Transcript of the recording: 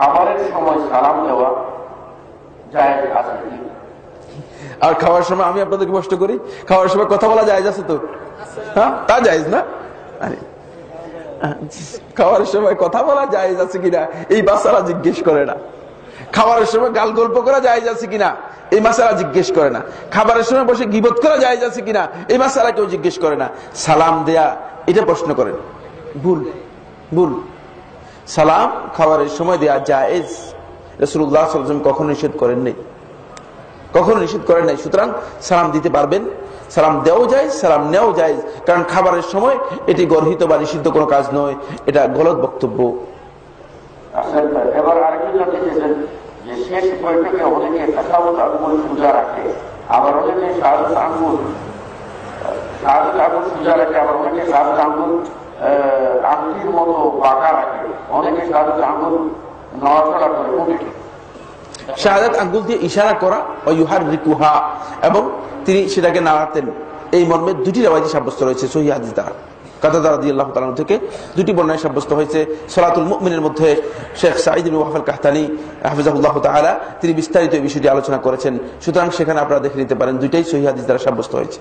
খাবারের সময় সালাম দেওয়া যায় আছে কি? আর খাওয়ার সময় আমি আপনাদেরকে কষ্ট করি? খাওয়ার সময় কথা বলা যায় আছে তো? হ্যাঁ? তা যাইজ না? খাওয়ার সময় কথা বলা যায় আছে কিনা? এই বাচ্চারা জিজ্ঞেস করে না। খাবারের সময় গাল গল্প করা যায় আছে কিনা? এই মাসালা জিজ্ঞেস করে না। খাবারের সময় বসে গিবত করা যায় আছে কিনা? এই মাসালা কেউ জিজ্ঞেস করে না। সালাম দেয়া, এটা প্রশ্ন করেন। ভুল ভুল। সালাম খাবারের সময় দেয়া জায়েজ। রসুল্লাহ সাল্লাম কখনো নিষেধ করেননি কখনো নিষেধ করেন নাই। সুতরাং সালাম দিতে পারবেন। সালাম দেওয়াও যায় সালাম নেওয়াও যায় কারণ খাবারের সময় এটি গর্হিত বা নিষিদ্ধ কোনো কাজ নয়। এটা গলত বক্তব্য। আচ্ছা, আবার আংটির মতো বাঁকা রাখে। অনেকে শাহাদত আঙ্গুল নড়াচড়া করে কোনটি শাহাদাত আঙ্গুল দিয়ে ইশারা করা ইউহার রিকুহা এবং তিনি সেটাকে নাড়াতেন। এই মর্মে দুটি রেওয়াজি সাব্যস্ত রয়েছে সহিহাদিস দ্বারা। কাতাদার দিয়ে আল্লাহ তালন থেকে দুটি বর্ণায় সাব্যস্ত হয়েছে। সলাতুল মুমিনের মধ্যে শেখ সাঈদ আল কাহতানি হাফিজাহুল্লাহ তাআলা, তিনি বিস্তারিত এই বিষয়টি আলোচনা করেছেন। সুতরাং সেখানে আপনারা দেখে নিতে পারেন, দুইটাই সহিহাদিস দ্বারা সাব্যস্ত হয়েছে।